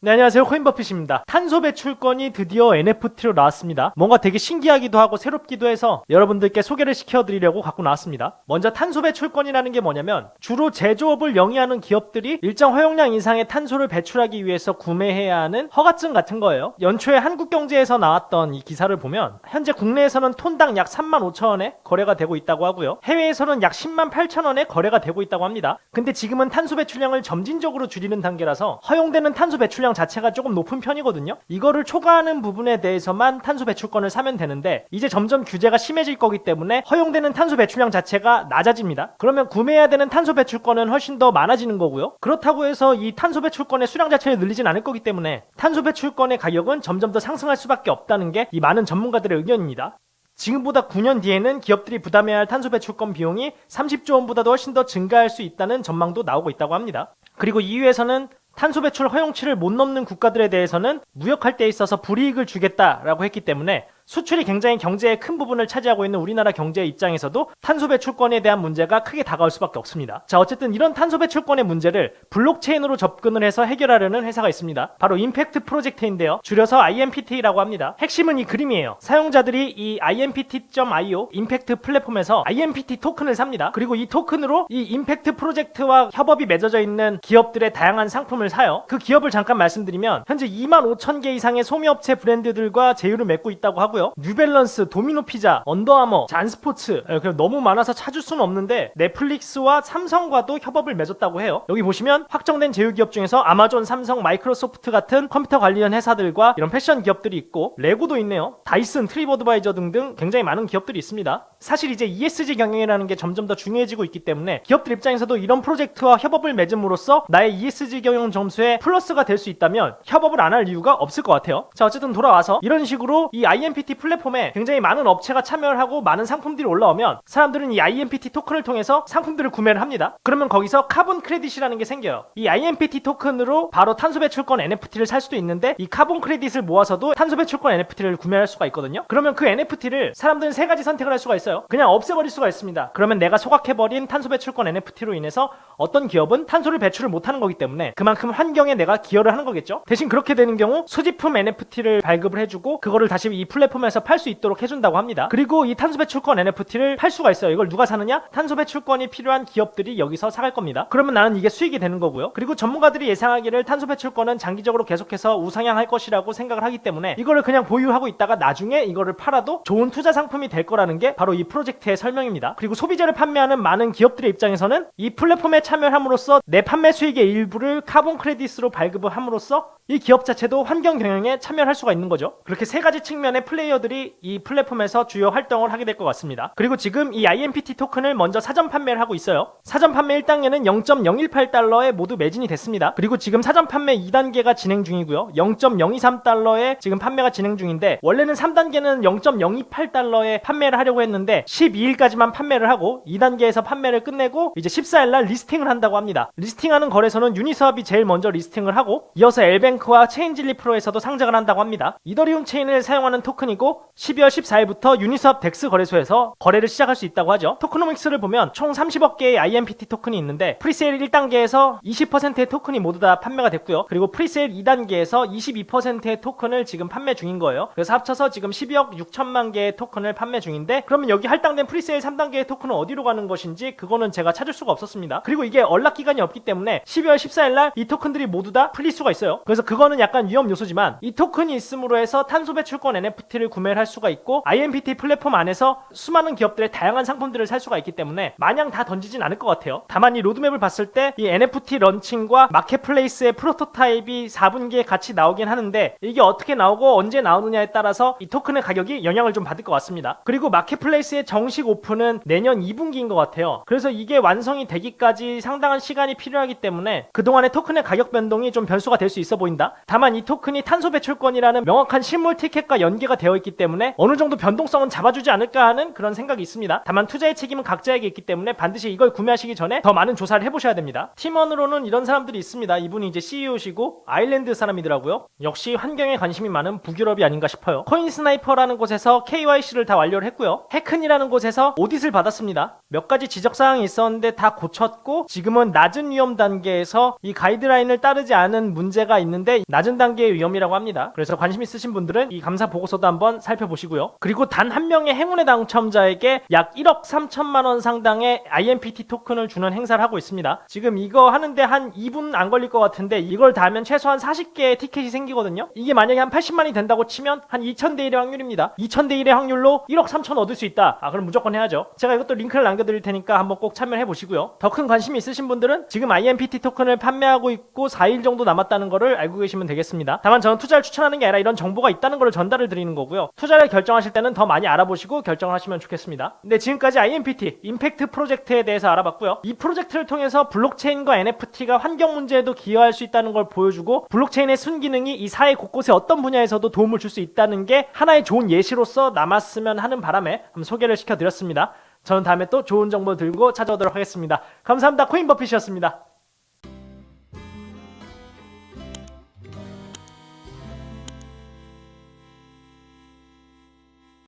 네, 안녕하세요. 코인버핏입니다. 탄소 배출권이 드디어 NFT로 나왔습니다. 뭔가 되게 신기하기도 하고 새롭기도 해서 여러분들께 소개를 시켜드리려고 갖고 나왔습니다. 먼저 탄소 배출권이라는 게 뭐냐면 주로 제조업을 영위하는 기업들이 일정 허용량 이상의 탄소를 배출하기 위해서 구매해야 하는 허가증 같은 거예요. 연초에 한국경제에서 나왔던 이 기사를 보면 현재 국내에서는 톤당 약 3만 5천 원에 거래가 되고 있다고 하고요. 해외에서는 약 10만 8천 원에 거래가 되고 있다고 합니다. 근데 지금은 탄소 배출량을 점진적으로 줄이는 단계라서 허용되는 탄소 배출량 자체가 조금 높은 편이거든요. 이거를 초과하는 부분에 대해서만 탄소 배출권을 사면 되는데 이제 점점 규제가 심해질 거기 때문에 허용되는 탄소 배출량 자체가 낮아집니다. 그러면 구매해야 되는 탄소 배출권은 훨씬 더 많아지는 거고요. 그렇다고 해서 이 탄소 배출권의 수량 자체를 늘리진 않을 거기 때문에 탄소 배출권의 가격은 점점 더 상승할 수밖에 없다는 게 이 많은 전문가들의 의견입니다. 지금보다 9년 뒤에는 기업들이 부담해야 할 탄소 배출권 비용이 30조 원보다도 훨씬 더 증가할 수 있다는 전망도 나오고 있다고 합니다. 그리고 EU에서는 탄소 배출 허용치를 못 넘는 국가들에 대해서는 무역할 때 있어서 불이익을 주겠다라고 했기 때문에 수출이 굉장히 경제의 큰 부분을 차지하고 있는 우리나라 경제의 입장에서도 탄소 배출권에 대한 문제가 크게 다가올 수밖에 없습니다. 자, 어쨌든 이런 탄소 배출권의 문제를 블록체인으로 접근을 해서 해결하려는 회사가 있습니다. 바로 임팩트 프로젝트인데요. 줄여서 IMPT라고 합니다. 핵심은 이 그림이에요. 사용자들이 이 IMPT.io 임팩트 플랫폼에서 IMPT 토큰을 삽니다. 그리고 이 토큰으로 이 임팩트 프로젝트와 협업이 맺어져 있는 기업들의 다양한 상품을 사요. 그 기업을 잠깐 말씀드리면 현재 2만 5천 개 이상의 소미업체 브랜드들과 제휴를 맺고 있다고 하고요. 뉴밸런스, 도미노 피자, 언더아머, 잔스포츠 예, 그냥 너무 많아서 찾을 수는 없는데 넷플릭스와 삼성과도 협업을 맺었다고 해요. 여기 보시면 확정된 제휴 기업 중에서 아마존, 삼성, 마이크로소프트 같은 컴퓨터 관련 회사들과 이런 패션 기업들이 있고 레고도 있네요. 다이슨, 트리버드바이저 등등 굉장히 많은 기업들이 있습니다. 사실 이제 ESG 경영이라는 게 점점 더 중요해지고 있기 때문에 기업들 입장에서도 이런 프로젝트와 협업을 맺음으로써 나의 ESG 경영 점수에 플러스가 될 수 있다면 협업을 안 할 이유가 없을 것 같아요. 자, 어쨌든 돌아와서 이런 식으로 이 IMPT 플랫폼에 굉장히 많은 업체가 참여를 하고 많은 상품들이 올라오면 사람들은 이 IMPT 토큰을 통해서 상품들을 구매를 합니다. 그러면 거기서 카본 크레딧이라는 게 생겨요. 이 IMPT 토큰으로 바로 탄소 배출권 NFT를 살 수도 있는데 이 카본 크레딧을 모아서도 탄소 배출권 NFT를 구매할 수가 있거든요. 그러면 그 NFT를 사람들은 세 가지 선택을 할 수가 있어요. 그냥 없애버릴 수가 있습니다. 그러면 내가 소각해버린 탄소 배출권 NFT로 인해서 어떤 기업은 탄소를 배출을 못하는 거기 때문에 그만큼 환경에 내가 기여를 하는 거겠죠. 대신 그렇게 되는 경우 소지품 NFT를 발급을 해주고 그거를 다시 이 플랫폼 에서 팔 수 있도록 해준다고 합니다. 그리고 이 탄소 배출권 NFT를 팔 수가 있어요. 이걸 누가 사느냐? 탄소 배출권이 필요한 기업들이 여기서 사갈 겁니다. 그러면 나는 이게 수익이 되는 거고요. 그리고 전문가들이 예상하기를 탄소 배출권은 장기적으로 계속해서 우상향할 것이라고 생각을 하기 때문에 이거를 그냥 보유하고 있다가 나중에 이거를 팔아도 좋은 투자 상품이 될 거라는 게 바로 이 프로젝트의 설명입니다. 그리고 소비재를 판매하는 많은 기업들의 입장에서는 이 플랫폼에 참여함으로써 내 판매 수익의 일부를 카본 크레딧으로 발급을 함으로써 이 기업 자체도 환경 경영에 참여할 수가 있는 거죠. 그렇게 세 가지 측면의 플레이어들이 이 플랫폼에서 주요 활동을 하게 될 것 같습니다. 그리고 지금 이 IMPT 토큰을 먼저 사전 판매를 하고 있어요. 사전 판매 1단계는 0.018달러에 모두 매진이 됐습니다. 그리고 지금 사전 판매 2단계가 진행 중이고요. 0.023달러에 지금 판매가 진행 중인데 원래는 3단계는 0.028달러에 판매를 하려고 했는데 12일까지만 판매를 하고 2단계에서 판매를 끝내고 이제 14일 날 리스팅을 한다고 합니다. 리스팅하는 거래소는 유니스왑이 제일 먼저 리스팅을 하고 이어서 엘뱅크와 체인질리 프로에서도 상장을 한다고 합니다. 이더리움 체인을 사용하는 토큰 이고 12월 14일부터 유니스왑 덱스 거래소에서 거래를 시작할 수 있다고 하죠. 토크노믹스를 보면 총 30억 개의 IMPT 토큰이 있는데 프리세일 1단계에서 20%의 토큰이 모두 다 판매가 됐고요. 그리고 프리세일 2단계에서 22%의 토큰을 지금 판매 중인 거예요. 그래서 합쳐서 지금 12억 6천만 개의 토큰을 판매 중인데 그러면 여기 할당된 프리세일 3단계의 토큰은 어디로 가는 것인지 그거는 제가 찾을 수가 없었습니다. 그리고 이게 연락 기간이 없기 때문에 12월 14일 날 이 토큰들이 모두 다 풀릴 수가 있어요. 그래서 그거는 약간 위험 요소지만 이 토큰이 있음으로 해서 탄소 배출권 NFT 를 구매를 할 수가 있고 IMPT 플랫폼 안에서 수많은 기업들의 다양한 상품들을 살 수가 있기 때문에 마냥 다 던지진 않을 것 같아요. 다만 이 로드맵을 봤을 때 이 NFT 런칭과 마켓플레이스의 프로토타입이 4분기에 같이 나오긴 하는데 이게 어떻게 나오고 언제 나오느냐에 따라서 이 토큰의 가격이 영향을 좀 받을 것 같습니다. 그리고 마켓플레이스의 정식 오픈은 내년 2분기인 것 같아요. 그래서 이게 완성이 되기까지 상당한 시간이 필요하기 때문에 그동안의 토큰의 가격 변동이 좀 변수가 될 수 있어 보인다. 다만 이 토큰이 탄소 배출권이라는 명확한 실물 티켓과 연계가 되어 되어 있기 때문에 어느 정도 변동성은 잡아주지 않을까 하는 그런 생각이 있습니다. 다만 투자의 책임은 각자에게 있기 때문에 반드시 이걸 구매하시기 전에 더 많은 조사를 해보셔야 됩니다. 팀원으로는 이런 사람들이 있습니다. 이분이 이제 CEO시고 아일랜드 사람이더라고요. 역시 환경에 관심이 많은 북유럽이 아닌가 싶어요. 코인 스나이퍼라는 곳에서 KYC를 다 완료를 했고요. 해큰이라는 곳에서 오딧을 받았습니다. 몇 가지 지적 사항이 있었는데 다 고쳤고 지금은 낮은 위험 단계에서 이 가이드라인을 따르지 않은 문제가 있는데 낮은 단계의 위험이라고 합니다. 그래서 관심 있으신 분들은 이 감사 보고서도 한번 살펴보시고요. 그리고 단 한 명의 행운의 당첨자에게 약 1억 3천만 원 상당의 IMPT 토큰을 주는 행사를 하고 있습니다. 지금 이거 하는데 한 2분 안 걸릴 것 같은데 이걸 다 하면 최소한 40개의 티켓이 생기거든요. 이게 만약에 한 80만이 된다고 치면 한 2000대 1의 확률입니다. 2000대 1의 확률로 1억 3천 얻을 수 있다. 아 그럼 무조건 해야죠. 제가 이것도 링크를 남겨드릴 테니까 한번 꼭 참여해 보시고요. 더 큰 관심이 있으신 분들은 지금 IMPT 토큰을 판매하고 있고 4일 정도 남았다는 거를 알고 계시면 되겠습니다. 다만 저는 투자를 추천하는 게 아니라 이런 정보가 있다는 걸 전달을 드리는 거고 요. 투자를 결정하실 때는 더 많이 알아보시고 결정을 하시면 좋겠습니다. 네, 지금까지 IMPT 임팩트 프로젝트에 대해서 알아봤고요. 이 프로젝트를 통해서 블록체인과 NFT가 환경 문제에도 기여할 수 있다는 걸 보여주고 블록체인의 순기능이 이 사회 곳곳에 어떤 분야에서도 도움을 줄 수 있다는 게 하나의 좋은 예시로서 남았으면 하는 바람에 한번 소개를 시켜드렸습니다. 저는 다음에 또 좋은 정보 들고 찾아오도록 하겠습니다. 감사합니다. 코인버핏이었습니다.